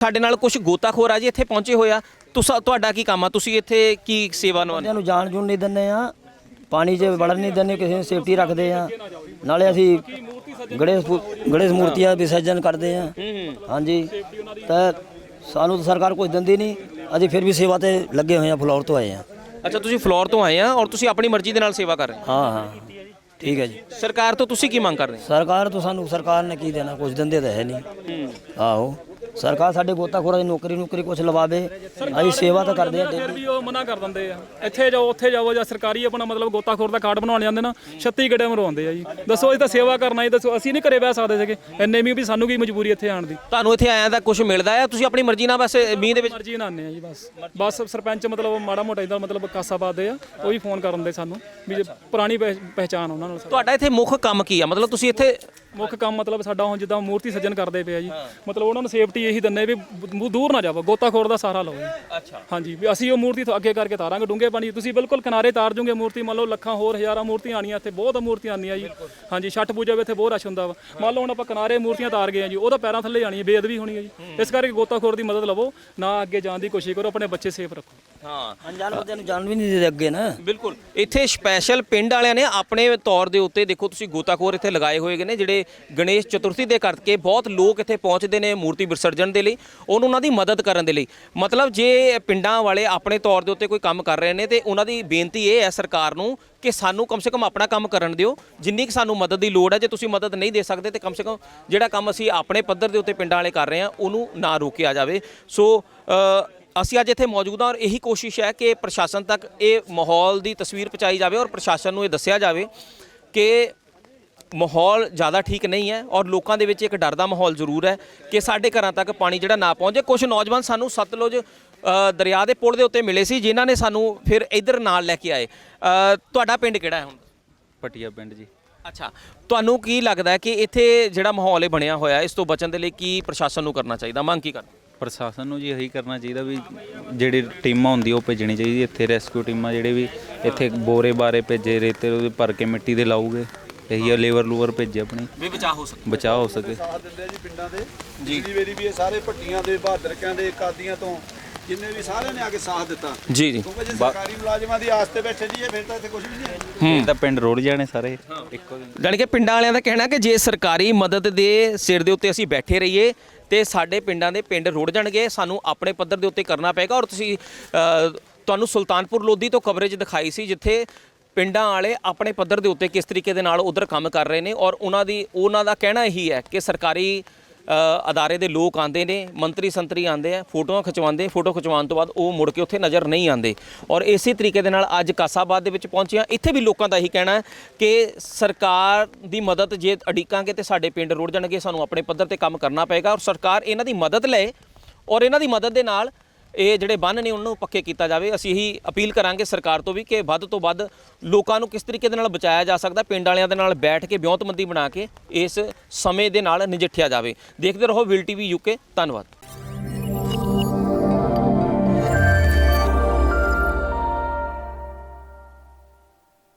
ਸਾਡੇ ਨਾਲ ਕੁਝ ਗੋਤਾਖੋਰ ਆ ਜੀ ਇੱਥੇ ਪਹੁੰਚੇ ਹੋਇਆ ਤੁਸੀਂ ਤੁਹਾਡਾ ਕੀ ਕੰਮ ਆ? ਤੁਸੀਂ ਇੱਥੇ ਕੀ ਸੇਵਾ ਨਿਭਾਉਂਦੇ ਬੰਦਿਆਂ ਨੂੰ ਜਾਣ ਜੂਣ ਨਹੀਂ ਦਿੰਦੇ ਆ। ਪਾਣੀ 'ਚ ਵੜਨ ਨਹੀਂ ਦਿੰਦੇ ਕਿਸੇ ਨੂੰ ਸੇਫਟੀ ਰੱਖਦੇ ਆ। ਨਾਲੇ ਅਸੀਂ ਗਣੇਸ਼ ਪੂ- ਗਣੇਸ਼ ਮੂਰਤੀਆਂ ਵਿਸਰਜਨ ਕਰਦੇ ਆ। ਹਾਂਜੀ। ਤਾਂ ਸਾਨੂੰ ਤਾਂ ਸਰਕਾਰ ਕੁਝ ਦਿੰਦੀ ਨਹੀਂ। ਅਸੀਂ ਫਿਰ ਵੀ ਸੇਵਾ ਤੇ ਲੱਗੇ ਹੋਏ ਆ ਫਲੋਰ ਤੋਂ ਆਏ ਆ। ਅੱਛਾ ਤੁਸੀਂ ਫਲੋਰ ਤੋਂ ਆਏ ਆ ਔਰ ਤੁਸੀਂ ਆਪਣੀ ਮਰਜ਼ੀ ਦੇ ਨਾਲ ਸੇਵਾ ਕਰ ਰਹੇ ਹੋ? ਹਾਂ ਹਾਂ। ਠੀਕ ਹੈ ਜੀ। ਸਰਕਾਰ ਤੋਂ ਤੁਸੀਂ ਕੀ ਮੰਗ ਕਰ ਰਹੇ ਹੋ? ਸਰਕਾਰ ਤੋਂ ਸਾਨੂੰ ਸਰਕਾਰ ਨੇ ਕੀ ਦੇਣਾ? ਕੁਝ ਦਿੰਦੇ ਤਾਂ ਹੈ ਨਹੀਂ। ਆਹੋ। ਸਰਕਾਰ ਸਾਡੇ ਗੋਤਾਖੋਰਾਂ ਦੀ ਨੌਕਰੀ ਨੌਕਰੀ ਕੁਝ ਲਵਾਵੇ ਅਸੀਂ ਸੇਵਾ ਤਾਂ ਕਰਦੇ ਆ ਫਿਰ ਵੀ ਉਹ ਮਨਾ ਕਰ ਦਿੰਦੇ ਆ। ਇੱਥੇ ਜਾਓ ਉੱਥੇ ਜਾਓ ਜਾਂ ਸਰਕਾਰੀ ਆਪਣਾ ਮਤਲਬ ਗੋਤਾਖੋਰ ਦਾ ਕਾਰਡ ਬਣਾਉਣ ਜਾਂਦੇ ਨਾ 36 ਗੱਡੇ ਮਰਵਾਉਂਦੇ ਆ ਜੀ। ਦੱਸੋ ਅਸੀਂ ਤਾਂ ਸੇਵਾ ਕਰਨਾ ਜੀ ਦੱਸੋ ਅਸੀਂ ਨਹੀਂ ਘਰੇ ਬਹਿ ਸਕਦੇ ਸੀਗੇ ਇੰਨੇ ਵੀ ਵੀ ਸਾਨੂੰ ਕੀ ਮਜਬੂਰੀ ਇੱਥੇ ਆਉਣ ਦੀ? ਤੁਹਾਨੂੰ ਇੱਥੇ ਆਇਆ ਤਾਂ ਕੁਝ ਮਿਲਦਾ ਆ? ਤੁਸੀਂ ਆਪਣੀ ਮਰਜ਼ੀ ਨਾਲ ਬਸ ਮੀਂਹ ਦੇ ਵਿੱਚ ਮਰਜ਼ੀ ਨਾਲ ਆਉਂਦੇ ਆ ਜੀ ਬਸ। ਬਸ ਸਰਪੰਚ ਮਤਲਬ ਮਾੜਾ ਮੋਟਾ ਇਦਾਂ ਮਤਲਬ ਕਾਸਾ ਪਾਦੇ ਆ ਉਹ ਵੀ ਫੋਨ ਕਰਨ ਦੇ ਸਾਨੂੰ ਵੀ ਪੁਰਾਣੀ ਪਹਿ- ਪਹਿਚਾਣ ਉਹਨਾਂ ਨਾਲ। ਤੁਹਾਡਾ ਇੱਥੇ ਮੁੱਖ ਕੰਮ ਕੀ ਆ? ਮਤਲਬ ਤੁਸੀਂ ਇੱਥੇ ਮੁੱਖ ਕੰਮ ਮਤਲਬ ਸਾਡਾ ਹੁਣ ਜਿੱਦਾਂ ਮੂਰਤੀ ਸੱਜਣ ਕਰਦੇ ਪਏ ਆ ਜੀ। ਮਤਲਬ ਉਹਨਾਂ ਨੂੰ ਸੇਫਟੀ ਇਹੀ ਦਿੰਨੇ ਵੀ ਬ- ਦੂਰ ਨਾ ਜਾਵੋ ਗੋਤਾਖੋਰ ਦਾ ਸਹਾਰਾ ਲਓ ਜੀ। ਅੱਛਾ। ਹਾਂਜੀ ਵੀ ਅਸੀਂ ਉਹ ਮੂਰਤੀ ਤੋਂ ਅੱਗੇ ਕਰਕੇ ਤਾਰਾਂਗੇ ਡੂੰਘੇ ਪਾਣੀ 'ਚ। ਤੁਸੀਂ ਬਿਲਕੁਲ ਕਿਨਾਰੇ ਤਾਰ ਜੋਗੇ ਮੂਰਤੀ ਮੰਨ ਲਓ ਲੱਖਾਂ ਹੋਰ ਹਜ਼ਾਰਾਂ ਮੂਰਤੀਆਂ ਆਣੀਆਂ ਇੱਥੇ ਬਹੁਤ ਮੂਰਤੀਆਂ ਆਉਂਦੀਆਂ ਜੀ। ਹਾਂਜੀ ਛੱਟ ਪੂਜਾ ਵੀ ਇੱਥੇ ਬਹੁਤ ਰਸ਼ ਹੁੰਦਾ ਵਾ। ਮੰਨ ਲਓ ਹੁਣ ਆਪਾਂ ਕਿਨਾਰੇ ਮੂਰਤੀਆਂ ਤਾਰ ਗਏ ਆ ਜੀ ਉਹਦਾ ਪੈਰਾਂ ਥੱਲੇ ਜਾਣੀ ਹੈ ਬੇਅਦਬੀ ਹੋਣੀ ਹੈ ਜੀ। ਇਸ ਕਰਕੇ ਗੋਤਾਖੋਰ ਦੀ ਮਦਦ ਲਵੋ ਨਾ ਅੱਗੇ ਜਾਣ ਦੀ ਕੋਸ਼ਿਸ਼ ਕਰੋ ਆਪਣੇ ਬੱਚੇ ਸੇਫ ਰੱਖੋ। ਹਾਂ। ਅਣਜਾਣ ਬੰਦਿਆਂ ਨੂੰ ਜਾਣ ਵੀ ਨਹੀਂ ਦਿੰਦੇ ਅੱਗੇ ਨਾ। ਬਿਲਕੁਲ। ਇੱਥੇ ਸਪੈਸ਼ਲ ਪਿੰਡ ਵਾਲਿਆਂ ਨੇ ਆਪਣੇ ਤੌਰ ਦੇ ਉੱਤੇ ਦੇਖੋ ਤੁਸੀਂ ਗੋਤਾਖੋਰ ਇੱਥੇ ਲਗਾਏ ਹੋਏ ਨੇ ਜਿਹੜੇ ਗਣੇਸ਼ ਚਤੁਰਥੀ ਦੇ ਕਰਕੇ ਬਹੁਤ ਲੋਕ ਇੱਥੇ ਪਹੁੰਚਦੇ ਨੇ ਮੂਰਤੀ ਵਿਸਰਜਨ ਦੇ ਲਈ, ਉਹਨੂੰ ਉਹਨਾਂ ਦੀ ਮਦਦ ਕਰਨ ਦੇ ਲਈ। ਮਤਲਬ ਜੇ ਪਿੰਡਾਂ ਵਾਲੇ ਆਪਣੇ ਤੌਰ ਦੇ ਉੱਤੇ ਕੋਈ ਕੰਮ ਕਰ ਰਹੇ ਨੇ, ਤੇ ਉਹਨਾਂ ਦੀ ਬੇਨਤੀ ਇਹ ਹੈ ਸਰਕਾਰ ਨੂੰ ਕਿ ਸਾਨੂੰ ਕਮ ਸੇ ਕਮ ਆਪਣਾ ਕੰਮ ਕਰਨ ਦਿਓ। ਜਿੰਨੀ ਕਿ ਸਾਨੂੰ ਮਦਦ ਦੀ ਲੋੜ ਹੈ, ਜੇ ਤੁਸੀਂ ਮਦਦ ਨਹੀਂ ਦੇ ਸਕਦੇ, ਤੇ ਕਮ ਸੇ ਕਮ ਜਿਹੜਾ ਕੰਮ ਅਸੀਂ ਆਪਣੇ ਪੱਧਰ ਦੇ ਉੱਤੇ ਪਿੰਡਾਂ ਵਾਲੇ ਕਰ ਰਹੇ ਹਾਂ, ਉਹਨੂੰ ਨਾ ਰੋਕਿਆ ਜਾਵੇ। ਸੋ ਅਸੀਂ ਅੱਜ ਇੱਥੇ ਮੌਜੂਦ ਹਾਂ ਔਰ ਇਹੀ ਕੋਸ਼ਿਸ਼ ਹੈ ਕਿ ਪ੍ਰਸ਼ਾਸਨ ਤੱਕ ਇਹ ਮਾਹੌਲ ਦੀ ਤਸਵੀਰ ਪਹੁੰਚਾਈ ਜਾਵੇ ਔਰ ਪ੍ਰਸ਼ਾਸਨ ਨੂੰ ਇਹ ਦੱਸਿਆ ਜਾਵੇ ਕਿ ਮਾਹੌਲ ਜ਼ਿਆਦਾ ਠੀਕ ਨਹੀਂ ਹੈ ਔਰ ਲੋਕਾਂ ਦੇ ਵਿੱਚ ਇੱਕ ਡਰ ਦਾ ਮਾਹੌਲ ਜ਼ਰੂਰ ਹੈ ਕਿ ਸਾਡੇ ਘਰਾਂ ਤੱਕ ਪਾਣੀ ਜਿਹੜਾ ਨਾ ਪਹੁੰਚੇ। ਕੁਝ ਨੌਜਵਾਨ ਸਾਨੂੰ ਸਤਲੁਜ ਦਰਿਆ ਦੇ ਪੁਲ ਦੇ ਉੱਤੇ ਮਿਲੇ ਸੀ ਜਿਨ੍ਹਾਂ ਨੇ ਸਾਨੂੰ ਫਿਰ ਇੱਧਰ ਨਾਲ ਲੈ ਕੇ ਆਏ। ਤੁਹਾਡਾ ਪਿੰਡ ਕਿਹੜਾ ਹੈ ਹੁਣ? ਪਟਿਆ ਪਿੰਡ ਜੀ। ਅੱਛਾ ਤੁਹਾਨੂੰ ਕੀ ਲੱਗਦਾ ਹੈ ਕਿ ਇੱਥੇ ਜਿਹੜਾ ਮਾਹੌਲ ਇਹ ਬਣਿਆ ਹੋਇਆ ਇਸ ਤੋਂ ਬਚਣ ਦੇ ਲਈ ਕੀ ਪ੍ਰਸ਼ਾਸਨ ਨੂੰ ਕਰਨਾ ਚਾਹੀਦਾ? ਮੰਗ ਕੀ ਕਰ ਪ੍ਰਸ਼ਾਸਨ ਨੂੰ ਜੀ ਇਹੀ ਕਰਨਾ ਚਾਹੀਦਾ ਵੀ ਜਿਹੜੀ ਟੀਮਾਂ ਹੁੰਦੀ ਉਹ ਭੇਜਣੀ ਚਾਹੀਦੀ ਇੱਥੇ ਰੈਸਕਿਊ ਟੀਮਾਂ ਜਿਹੜੇ ਵੀ ਇੱਥੇ ਬੋਰੇ ਬਾਰੇ ਭੇਜੇ ਰੇਤੇ ਉਹਦੇ ਭਰ ਕੇ ਮਿੱਟੀ ਦੇ ਲਾਉਗੇ ਇਹੀ ਆ ਲੇਬਰ ਲੂਵਰ ਭੇਜੇ ਆਪਣੀ। ਵੀ ਬਚਾਅ ਹੋ ਸਕੇ। ਬਚਾਅ ਹੋ ਸਕੇ। ਸਾਥ ਦਿੰਦੇ ਆ ਜੀ ਪਿੰਡਾਂ ਦੇ। ਜੀ। ਵੇਰੀ ਵੀ ਇਹ ਸਾਰੇ ਭੱਟੀਆਂ ਦੇ ਬਹਾਦਰਕਿਆਂ ਦੇ ਕਾਦੀਆਂ ਤੋਂ ਜਿੰਨੇ ਵੀ ਸਾਰਿਆਂ ਨੇ ਆ ਕੇ ਸਾਥ ਦਿੱਤਾ। ਜੀ ਜੀ। ਕਿਉਂਕਿ ਜੇ ਸਰਕਾਰੀ ਮੁਲਾਜ਼ਮਾਂ ਦੀ ਆਸ ਤੇ ਬੈਠੇ ਜੀ ਇਹ ਫਿਰ ਤਾਂ ਇੱਥੇ ਕੁਝ ਵੀ ਨਹੀਂ ਹੈ। ਇਹ ਤਾਂ ਪਿੰਡ ਰੋੜ ਜਾਣੇ ਸਾਰੇ। ਇੱਕੋ ਦਿਨ। ਜਾਣੀ ਕਿ ਪਿੰਡਾਂ ਵਾਲਿਆਂ ਦਾ ਕਹਿਣਾ ਕਿ ਜੇ ਸਰਕਾਰੀ ਮਦਦ ਦੇ ਸਿਰ ਦੇ ਉੱਤੇ ਅਸੀਂ ਬੈਠੇ ਰਹੀਏ ਤੇ ਸਾਡੇ ਪਿੰਡਾਂ ਦੇ ਪਿੰਡ ਰੁੜ ਜਾਣਗੇ ਸਾਨੂੰ ਆਪਣੇ ਪੱਧਰ ਦੇ ਉੱਤੇ ਕਰਨਾ ਪਏਗਾ। ਔਰ ਤੁਸੀਂ ਤੁਹਾਨੂੰ ਸੁਲਤਾਨਪੁਰ ਲੋਧੀ ਤੋਂ ਕਵਰੇਜ ਦਿਖਾਈ ਸੀ ਜਿੱਥੇ ਪਿੰਡਾਂ ਵਾਲੇ ਆਪਣੇ ਪੱਧਰ ਦੇ ਉੱਤੇ ਕਿਸ ਤਰੀਕੇ ਦੇ ਨਾਲ ਉਧਰ ਕੰਮ ਕਰ ਰਹੇ ਨੇ ਔਰ ਉਹਨਾਂ ਦੀ, ਉਹਨਾਂ ਦਾ ਕਹਿਣਾ ਇਹੀ ਹੈ ਕਿ ਸਰਕਾਰੀ ਅਦਾਰੇ ਦੇ ਲੋਕ ਆਂਦੇ ਨੇ, ਮੰਤਰੀ ਸੰਤਰੀ ਆਂਦੇ ਆ, ਫੋਟੋਆਂ ਖਿਚਵਾਉਂਦੇ, ਫੋਟੋ ਖਿਚਵਾਉਣ ਤੋਂ ਬਾਅਦ ਉਹ ਮੁੜ ਕੇ ਉੱਥੇ ਨਜ਼ਰ ਨਹੀਂ ਆਉਂਦੇ। ਔਰ ਇਸੇ ਤਰੀਕੇ ਦੇ ਨਾਲ ਅੱਜ ਕਾਸਾਬਾਦ ਦੇ ਵਿੱਚ ਪਹੁੰਚਿਆ। ਇੱਥੇ ਵੀ ਲੋਕਾਂ ਦਾ ਇਹੀ ਕਹਿਣਾ ਹੈ ਕਿ ਸਰਕਾਰ ਦੀ ਮਦਦ ਜੇ ਅੜੀਕਾਂਗੇ ਤੇ ਸਾਡੇ ਪਿੰਡ ਰੁੜ ਜਾਣਗੇ, ਸਾਨੂੰ ਆਪਣੇ ਪੱਧਰ ਤੇ ਕੰਮ ਕਰਨਾ ਪਏਗਾ ਔਰ ਸਰਕਾਰ ਇਹਨਾਂ ਦੀ ਮਦਦ ਲਏ ਔਰ ਇਹਨਾਂ ਦੀ ਮਦਦ ਦੇ ਨਾਲ ਇਹ ਜਿਹੜੇ ਬੰਨ ਨੇ ਉਹਨਾਂ ਨੂੰ ਪੱਕੇ ਕੀਤਾ ਜਾਵੇ। ਅਸੀਂ ਇਹੀ ਅਪੀਲ ਕਰਾਂਗੇ ਸਰਕਾਰ ਤੋਂ ਵੀ ਕਿ ਵੱਧ ਤੋਂ ਵੱਧ ਲੋਕਾਂ ਨੂੰ ਕਿਸ ਤਰੀਕੇ ਦੇ ਨਾਲ ਬਚਾਇਆ ਜਾ ਸਕਦਾ, ਪਿੰਡ ਵਾਲਿਆਂ ਦੇ ਨਾਲ ਬੈਠ ਕੇ ਵਿਉਂਤਬੰਦੀ ਬਣਾ ਕੇ ਇਸ ਸਮੇਂ ਦੇ ਨਾਲ ਨਜਿੱਠਿਆ ਜਾਵੇ। ਦੇਖਦੇ ਰਹੋ, ਵਿਲ ਟੀਵੀ ਯੂਕੇ, ਧੰਨਵਾਦ।